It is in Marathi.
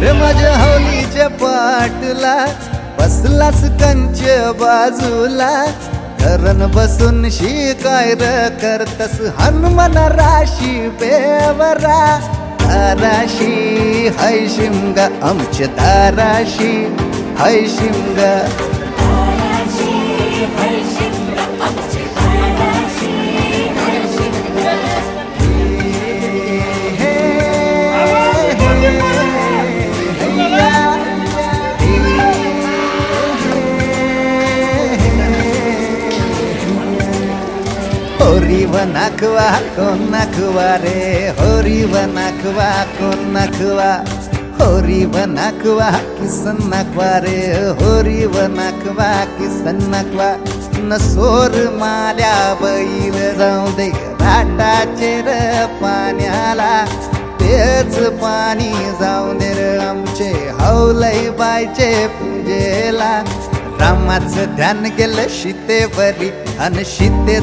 अरे माझ्या हौलीच्या पाटला बसलास कंच बाजूला. करण बसून शिकाय र करतस हनुमान राशी बेवरा. दाराशी हाय शिमगा आमच्या दाराशी हाय शिमगा. होरी व नाखवा कोण नाखवा रे होरी व नाखवा कोण नाखवा होरी व नाखवा किसन नाखवा रे होरी व नाखवा किसन नाखवा सोर माल्या बैल जाऊ दे राटाचे र पाण्याला तेच पाणी जाऊ दे र आमचे हौलई बायचे पूजेला रामाचं ध्यान गेलं शीतेवरी आणि शिते